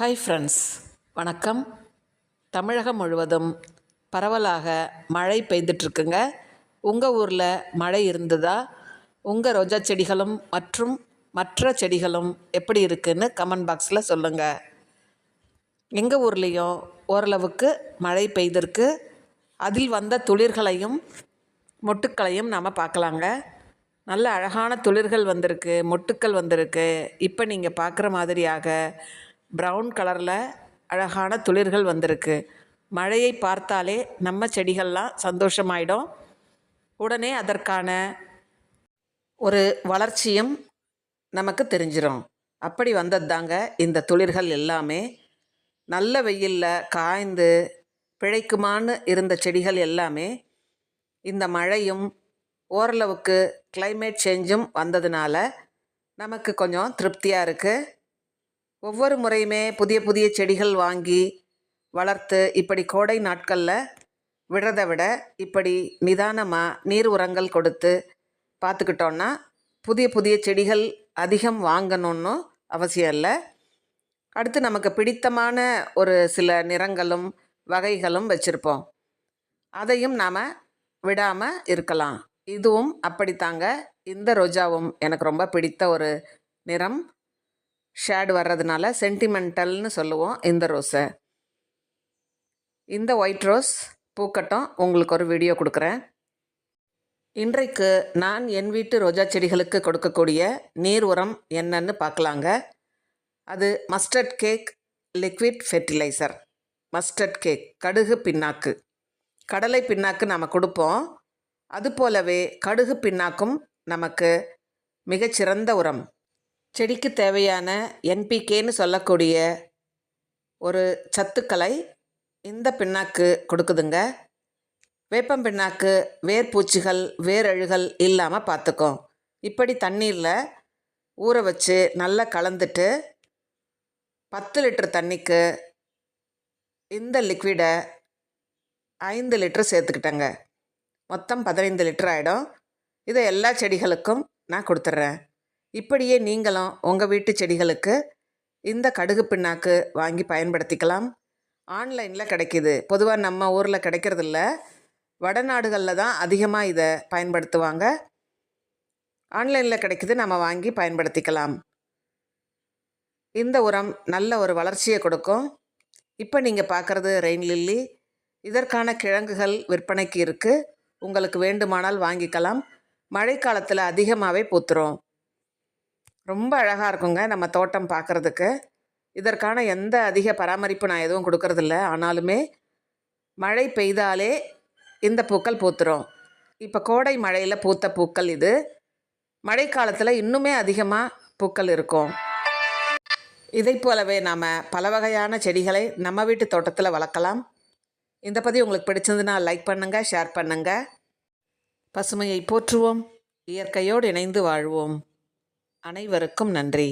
Hi friends வணக்கம். தமிழகம் முழுவதும் பரவலாக மழை பெய்துட்ருக்குங்க உங்கள் ஊரில் மழை இருந்ததா? உங்கள் ரோஜா செடிகளும் மற்றும் மற்ற செடிகளும் எப்படி இருக்குன்னு கமெண்ட் பாக்ஸில் சொல்லுங்கள் எங்கள் ஊர்லேயும் ஓரளவுக்கு மழை பெய்திருக்கு. அதில் வந்த துளிர்களையும் மொட்டுக்களையும் நாம் பார்க்கலாங்க. நல்ல அழகான துளிர்கள் வந்திருக்கு மொட்டுக்கள் வந்திருக்கு. இப்போ நீங்கள் பார்க்குற மாதிரியாக ப்ரௌன் கலரில் அழகான துளிர்கள் வந்திருக்கு. மழையை பார்த்தாலே நம்ம செடிகள்லாம் சந்தோஷமாயிடும். உடனே அதற்கான ஒரு வளர்ச்சியும் நமக்கு தெரிஞ்சிடும் அப்படி வந்தது தாங்க இந்த துளிர்கள் எல்லாமே. நல்ல வெயிலில் காய்ந்து பிழைக்குமான்னு இருந்த செடிகள் எல்லாமே இந்த மழையும் ஓரளவுக்கு கிளைமேட் சேஞ்சும் வந்ததுனால நமக்கு கொஞ்சம் திருப்தியாக இருக்குது ஒவ்வொரு முறையுமே புதிய புதிய செடிகள் வாங்கி வளர்த்து இப்படி கோடை நாட்களில் விடுறதை விட இப்படி நிதானமாக நீர் உரங்கள் கொடுத்து பார்த்துக்கிட்டோன்னா புதிய புதிய செடிகள் அதிகம் வாங்கணும்னு அவசியம் இல்லை. அடுத்து நமக்கு பிடித்தமான ஒரு சில நிறங்களும் வகைகளும் வச்சுருப்போம். அதையும் நாம் விடாமல் இருக்கலாம். இதுவும் அப்படித்தாங்க. இந்த ரோஜாவும் எனக்கு ரொம்ப பிடித்த ஒரு நிறம். ஷேட் வர்றதுனால சென்டிமெண்டல்னு சொல்லுவோம் இந்த ரோஸை. இந்த ஒயிட் ரோஸ் பூக்கட்டும் உங்களுக்கு ஒரு வீடியோ கொடுக்குறேன். இன்றைக்கு நான் என் வீட்டு ரோஜா செடிகளுக்கு கொடுக்கக்கூடிய நீர் உரம் என்னன்னு பார்க்கலாங்க. அது mustard cake liquid fertiliser. Mustard cake கடுகு பின்னாக்கு. கடலை பின்னாக்கு நம்ம கொடுப்போம். அது போலவே கடுகு பின்னாக்கும் நமக்கு மிகச்சிறந்த உரம். செடிக்கு தேவையான என்பிகேன்னு சொல்லக்கூடிய ஒரு சத்துக்களை இந்த பின்னாக்கு கொடுக்குதுங்க. வேப்பம் பின்னாக்கு வேர் பூச்சிகள் வேரழுகள் இல்லாமல் பார்த்துக்கும் இப்படி தண்ணீரில் ஊற வச்சு நல்லா கலந்துட்டு பத்து லிட்டர் தண்ணிக்கு இந்த லிக்விடை ஐந்து லிட்டர் சேர்த்துக்கிட்டேங்க. மொத்தம் பதினைந்து லிட்டர் ஆகிடும் இதை எல்லா செடிகளுக்கும் நான் கொடுத்துட்றேன். இப்படியே நீங்களும் உங்கள் வீட்டு செடிகளுக்கு இந்த கடுகு பின்னாக்கு வாங்கி பயன்படுத்திக்கலாம். ஆன்லைனில் கிடைக்கிது. பொதுவாக நம்ம ஊரில் கிடைக்கிறதில்ல. வடநாடுகளில் தான் அதிகமாக இதை பயன்படுத்துவாங்க. ஆன்லைனில் கிடைக்கிது. நம்ம வாங்கி பயன்படுத்திக்கலாம். இந்த உரம் நல்ல ஒரு வளர்ச்சியை கொடுக்கும். இப்போ நீங்கள் பார்க்குறது ரெயின் லில்லி. இதற்கான கிழங்குகள் விற்பனைக்கு இருக்குது உங்களுக்கு வேண்டுமானால் வாங்கிக்கலாம். மழைக்காலத்தில் அதிகமாகவே பூத்துரும். ரொம்ப அழகாக இருக்குங்க நம்ம தோட்டம் பார்க்குறதுக்கு இதற்கான எந்த அதிக பராமரிப்பு நான் எதுவும் கொடுக்கறதில்ல. ஆனாலுமே மழை பெய்தாலே இந்த பூக்கள் பூத்துரும். இப்போ கோடை மழையில் பூத்த பூக்கள் இது. மழைக்காலத்தில் இன்னுமே அதிகமாக பூக்கள் இருக்கும். இதை போலவே நாம் பல வகையான செடிகளை நம்ம வீட்டு தோட்டத்தில் வளர்க்கலாம். இந்த பதிவு உங்களுக்கு பிடிச்சிருந்துன்னா லைக் பண்ணுங்கள் ஷேர் பண்ணுங்கள் பசுமையை போற்றுவோம். இயற்கையோடு இணைந்து வாழ்வோம். அனைவருக்கும் நன்றி.